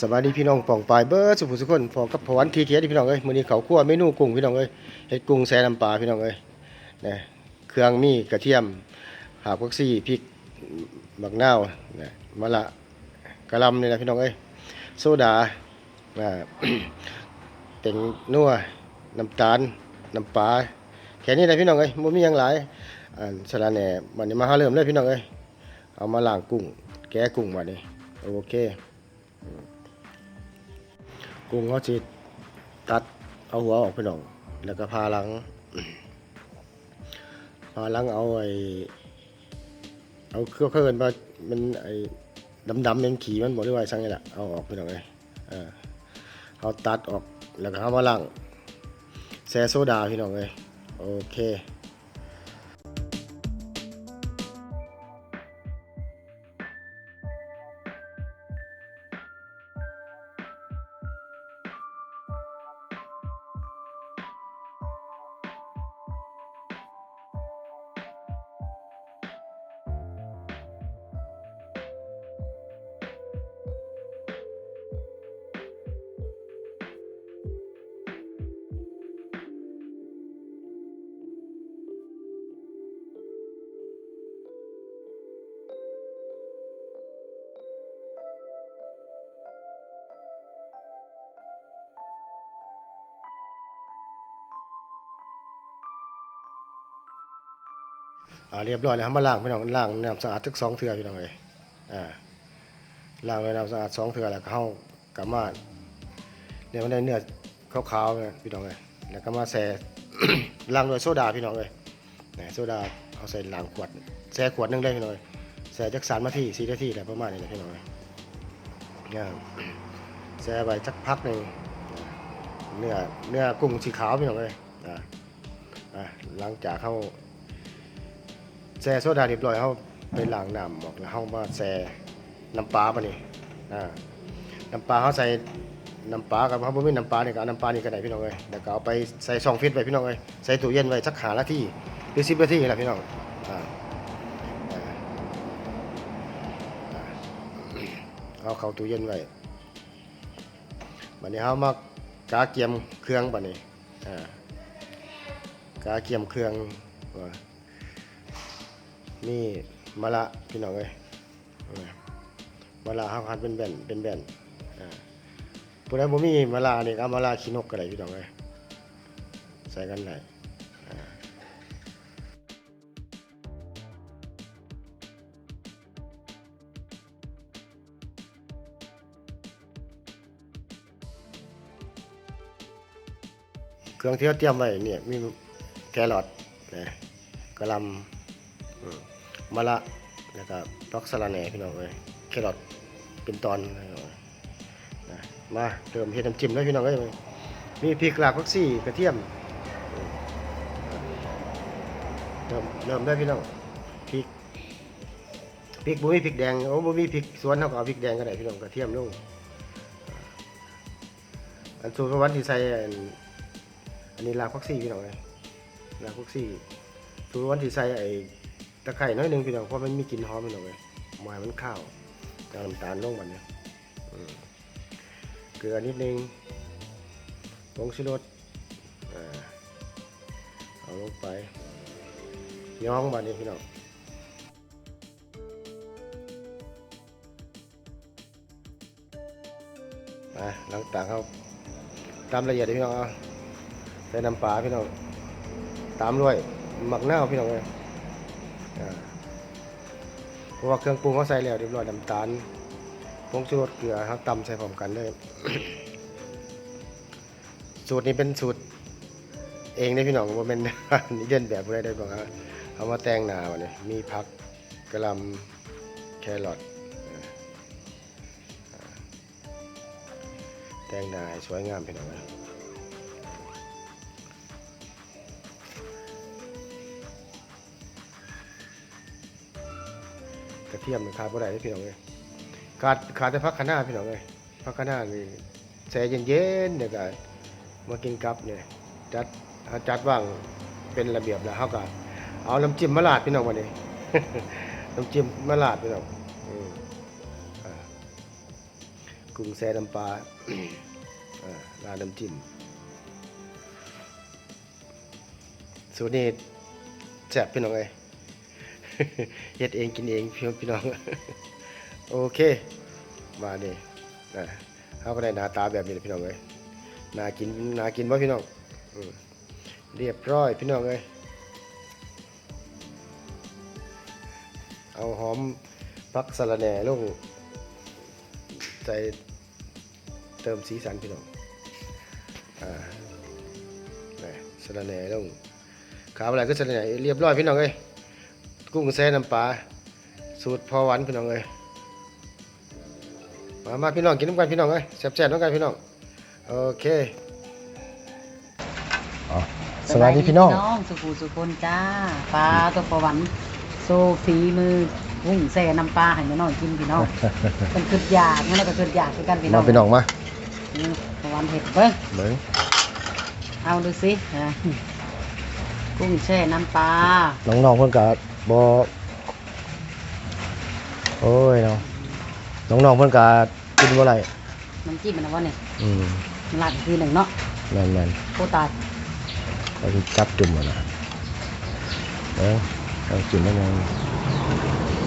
สวัสดีพี่น้องป่องปลายเบิร์ดสุภุสุคนพอกับพวันทีเทียที่พี่น้องเอ้ยมื้อนี้เขาคั่วเมนูกุ้งพี่น้องเอ้ยเฮ็ดกุ้งแซ่น้ำปลาพี่น้องเอ้ยนะเครื่องมีกระเทียมหากวักซี่พริกบักนาวนะมะละกระลำนี่นะพี่น้องเอ้ยโซดาอ่าเต็งนัวน้ำตาลน้ำปลาแค่นี้นะพี่น้องเอ้ยบ่มีหยังหลายอันสะระแหน่บัดนี้มาหาเริ่มเลยพี่น้องเอ้ยเอามาล้างกุ้งแกะกุ้งบัดนี้โอเค กุ้งเขาสิตัดเอาหัวออกไปหน่อง แล้วก็พาลัง พาลังเอาไอ้เอาเครื่องเครื่องมามันไอ้ดำๆเป็นขี่มันบอกได้ว่าช่างนี่แหละเอาออกไปหน่องเลยเออเอาตัดออกแล้วก็เอามาล้างแซ่โซดาพี่น้องเลยโอเค อ่าเรียบร้อยแล้วครับมาล้างพี่น้องล้างน้ำสะอาดทึกสองเทื่อพี่น้องเลยอ่าล้างด้วยน้ำสะอาดสองเทื่อแล้วก็เข้ากลับมาเนี่ยมันได้เนื้อขาวๆเลยพี่น้องเลยแล้วก็มาแช่ล้างด้วยโซดาพี่น้องเลยนะโซดาเอาใส่ล้างขวดแช่ขวดหนึงได้พี่น้องเลยแช่จักสามนาทีสี่นาทีอะไรประมาณนี้นะพี่น้องเลยเนี่ยแช่ไว้สักพักหนึ่งเนื้อเนื้อกุ้งสีขาวพี่น้องเลยอ่าหลังจากเข้า แซ่โซดาเรียบร้อยเขาไปล้างน้ำออกแล้วเขามาแซ่น้ำปลาปะนี่อ่าน้ำปลาเขาใส่น้ำปลากับเขาบ่มีน้ำปลาเนี่ยก็เอาน้ำปลานี่ก็ได้พี่น้องเอ้ยแล้วก็เอาไปใส่ซองฟิตไว้พี่น้องเอ้ยใส่ตู้เย็นไว้สักหานาทีหรือสิบนาทีนี่แหละพี่น้องอ่าเอาเข้าตู้เย็นไว้บัดนี้เขามากาเกียมเครื่องบัดนี้อ่ากาเกียมเครื่องว่า นี่มะละพี่น้องเอ้ยมะละห้าพันเป็นแบนเป็นแบนอ่าผู้ใดบ่มีมะละนี่ก็เอามะละขี้นกก็ได้พี่น้องเอ้ยใส่กันได้อ่าเครื่องที่เราเตรียมไว้เนี่ยมีแครอทนะกระลำ มะละแล้วก็พักสะระแหน่พี่น้องเอ้ยแครอทเป็นตอนนะมาเติมเฮ็ดน้ำจิ้มเลยพี่น้องเอ้ยมีพริกหลากผักชีกระเทียมเริ่มเริ่มได้พี่น้องพริกพริกบ่มีพริกแดงโอ้บ่มีพริกสวนเฮาก็เอาพริกแดงก็ได้พี่น้องกระเทียมลงอันสูตรวัตที่ใส่อันนี้หลากผักชีพี่น้องเอ้ยหลากผักชีสูตรวันที่ใส่ไอ ตะไคร้น้อยหนึงพี่น้องเพราะมันมีกลิ่นหอมพี่น้องเลยหมายมันข้าวจะน้ำตาลลงบัดเนี้ยเกลือนิดนึงผงชูรสเอาลงไปย้องบัดนี้พี่น้องอะหลังจากเขาตามละเอียดพี่น้องเอาใส่น้ำปลาพี่น้องตามด้วยหมักหน้าพี่น้องเลย เพราะว่าเครื่องปรุงเขาใส่แล้วเรียบร้อยน้ำตาลผงชูรสเกลือเขาตำใส่พร้อมกันเลย สูตรนี้เป็นสูตร เองนะพี่น้องว่าเป็นนิเด่นแบบอะไรได้บ้างครับเอามาแตงหนาวันนี้มีผักกระลำแครอทแตงหนาสวยงามพี่น้องนะ กระเทียมนี่ขาดบ่ได้พี่น้องเอ้ยขาดขาดแต่พักคะน้าพี่น้องเอ้ยพักคะน้านี่แช่เย็นๆเดี๋ยวก็มากินกับเนี่ยจัดจัดว่างเป็นระเบียบแล้วเฮาก็เอาน้ำจิ้มมาราดพี่น้องวันนี้น้ำจิ้มมาราดพี่น้องกุ้งแซ่น้ำปลาอ่าราดน้ำจิ้มสูตรนี้แซ่บพี่น้องเอ้ย เฮ็ดเองกินเองพี่พี่น้อง โอเค มานี่นะเขาก็ได้หน้าตาแบบนี้พี่น้องเอ้ยน่ากินน่ากินบ่พี่น้องเรียบร้อยพี่น้องเอ้ยเอาหอมพักสะระแหน่ลงใส่เติมสีสันพี่น้อง อ่านี่สะระแหน่ลงขาวอะไรก็สะระแหน่เรียบร้อยพี่น้องเอ้ย กุ้งแซ่น้ำปลาสูตรพอหวานพี่น้องเอ้ยมามาพี่น้องกินน้ำกันพี่น้องเอ้ยแซ่บๆน้ำกันพี่น้องโอเคอ๋อสวัสดีพี่น้องสุภูสุคนจ้าปลาตัวประวันโซฝีมือหุ่งแซ่น้ำปลาให้แม่น้อยกินพี่น้องเป็นคืดอยากงั้นแล้วก็คืดอยากคือกันพี่น้มาองพี่น้องมานี่ประวันเห็ดเบิ้งเหมือนเอาดูสิอะกุ้งแช่น้ำปลาน้องๆเพิ่นก็ บ่โอ้ยเนาะน้องๆเพิ่นก็กินบ่ไหลน้ำจิ้มมันนะวะเนี่ยอืมมันลาดอีกทีหนึ่งเนาะแม่นโคตรตายๆเราสิจับจุ่มอะนะเอ้ยเอาจุ่มได้ยัง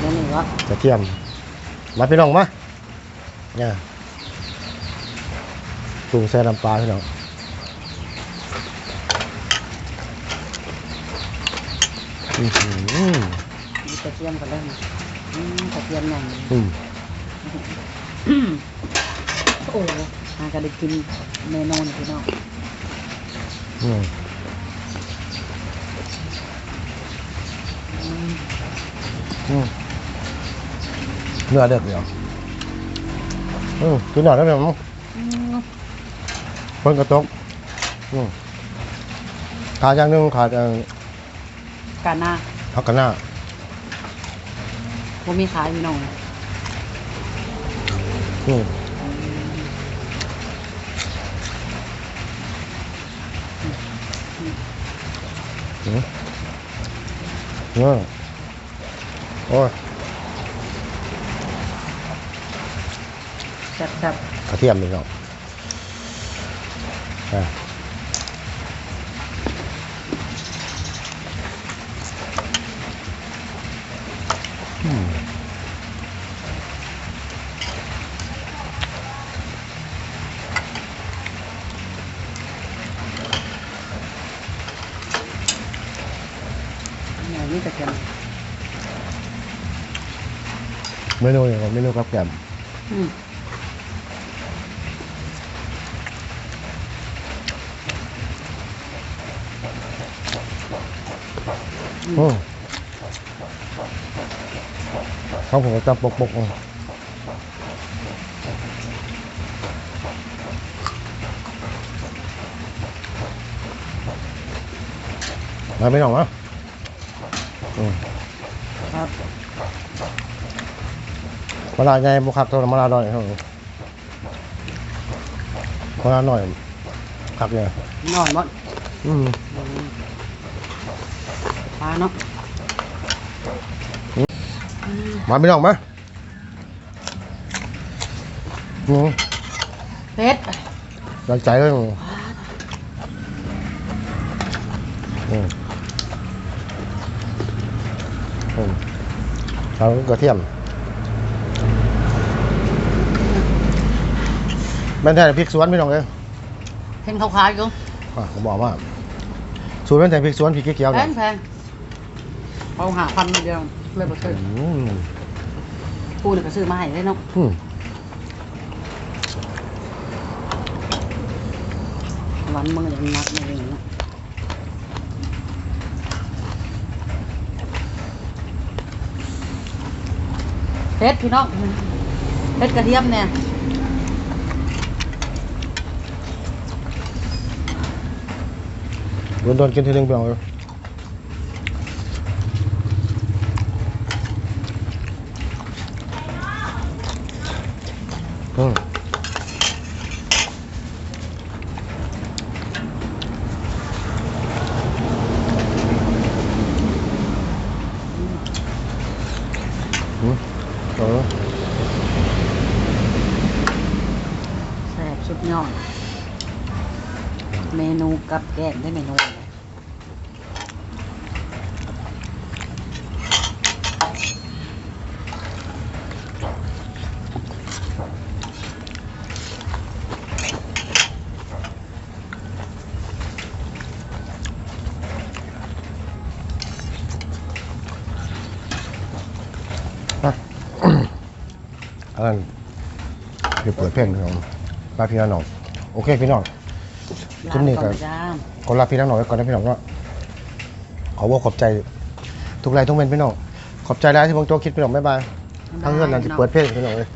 เดี๋ยวนี้วะกระเทียม มาพี่น้องมาเนี่ยปรุงใส่น้ำปลาพี่น้อง อื้อหือมีกระเทียมกันเลยกระเทียมอย่างอืมโอ้หาก็ได้กินเมนูนี่พี่น้องอืมเนื้อเด็ดเดียวอืมกินหน่อยได้ไหมมั้งอืมเพิ่นกระตกอืมขาดอย่างหนึงขาดอ่อ การหน้าผักกะหน้าผมมีขายพี่น้องอืมอืมเนื้อโอ้ยแซ่บกระเทียมนี่เนาะอะอืมๆอย่า นี้กระเทียมเมนูอย่างเมนูกับแกล้มอืมอื มเขาผมจับปกปกมาไม่หรอกนะอืมครับมาลาใหญ่บุคักตัวมาลาหน่อยครับมาลาหน่อยคักเนี่ยนอนหมดอืมปลาเนาะ มาไม่หรอกมาอืมเผ็ดดันใจเลยอืมอืมอืมเอากระเทียมแม่นแท้พริกสวนพี่น้องเอ้ยเห็นขาวๆอยู่อะผมบอกว่าสูตรแม่นแท้พริกสวนพริกเขียวๆแพเนี่ยงแพงเอาหาพันเดียวเลยบ่ซื้ออืม ปูนี่ก็ซื้อมาให้เลยเนาะอืมวันมืออย่างนักมืออย่างเนาะเผ็ดพี่น้องเผ็ดกระเทียมเนี่ยโดนโดนกินทีนึงพี่น้องเอ้ย Đó là Đó. แซ่บสุดยอด เมนูกับแกล้มได้เมนูอะไร นนั้นเดี๋ยวเปิดเพลงพี่น้องลาพี่น้องโอเคพี่น้องจุ่มนี่ก่อนลาจ้าขอลาพี่น้องไว้ก่อนนะพี่น้องว่าขอว่าขอบใจ ทุกไลน์ทุกเมนพี่น้องขอบใจได้ที่ผมโจคิดพี่น้องบ๊ายบายทั้งเงินนั่นที่เปิดเพลงพี่น้องเลย